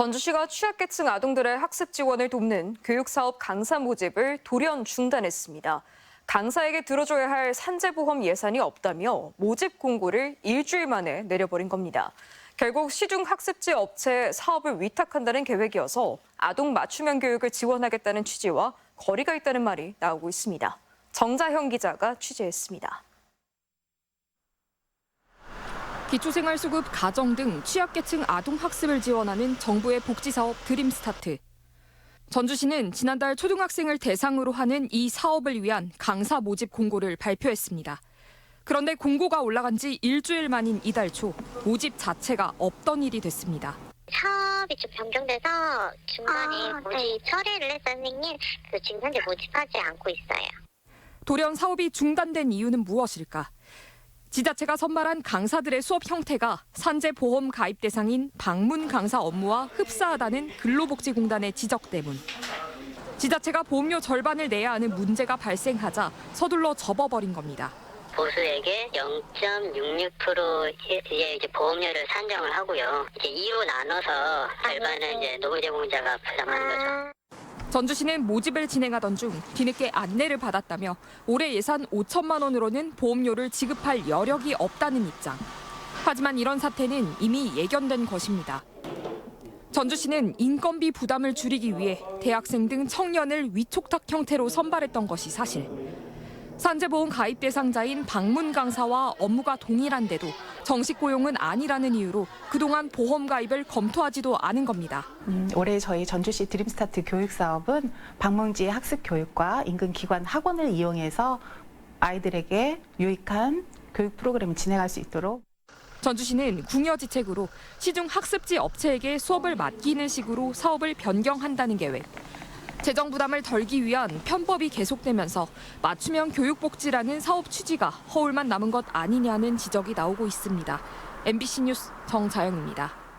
전주시가 취약계층 아동들의 학습 지원을 돕는 교육사업 강사 모집을 돌연 중단했습니다. 강사에게 들어줘야 할 산재보험 예산이 없다며 모집 공고를 일주일 만에 내려버린 겁니다. 결국 시중 학습지 업체에 사업을 위탁한다는 계획이어서 아동 맞춤형 교육을 지원하겠다는 취지와 거리가 있다는 말이 나오고 있습니다. 정자형 기자가 취재했습니다. 기초생활수급 가정 등 취약계층 아동 학습을 지원하는 정부의 복지사업 드림스타트. 전주시는 지난달 초등학생을 대상으로 하는 이 사업을 위한 강사 모집 공고를 발표했습니다. 그런데 공고가 올라간 지 일주일 만인 이달 초 모집 자체가 없던 일이 됐습니다. 사업이 좀 변경돼서 중간에 아, 모집 처리를 선생님 그 지금 현재 모집하지 않고 있어요. 돌연 사업이 중단된 이유는 무엇일까? 지자체가 선발한 강사들의 수업 형태가 산재보험 가입 대상인 방문 강사 업무와 흡사하다는 근로복지공단의 지적 때문. 지자체가 보험료 절반을 내야 하는 문제가 발생하자 서둘러 접어버린 겁니다. 보수에게 0.66% 이제 이제 보험료를 산정을 하고요. 이제 2로 나눠서 절반은 이제 노무제공자가 부담하는 거죠. 전주시는 모집을 진행하던 중 뒤늦게 안내를 받았다며 올해 예산 5천만 원으로는 보험료를 지급할 여력이 없다는 입장. 하지만 이런 사태는 이미 예견된 것입니다. 전주시는 인건비 부담을 줄이기 위해 대학생 등 청년을 위촉탁 형태로 선발했던 것이 사실. 산재보험 가입 대상자인 방문 강사와 업무가 동일한데도 정식 고용은 아니라는 이유로 그동안 보험 가입을 검토하지도 않은 겁니다. 음, 올해 저희 전주시 드림스타트 교육 사업은 방문지 학습 교육과 인근 기관 학원을 이용해서 아이들에게 유익한 교육 프로그램을 진행할 수 있도록 전주시는 궁여지책으로 시중 학습지 업체에게 수업을 맡기는 식으로 사업을 변경한다는 계획. 재정 부담을 덜기 위한 편법이 계속되면서 맞춤형 교육복지라는 사업 취지가 허울만 남은 것 아니냐는 지적이 나오고 있습니다. MBC 뉴스 정자영입니다.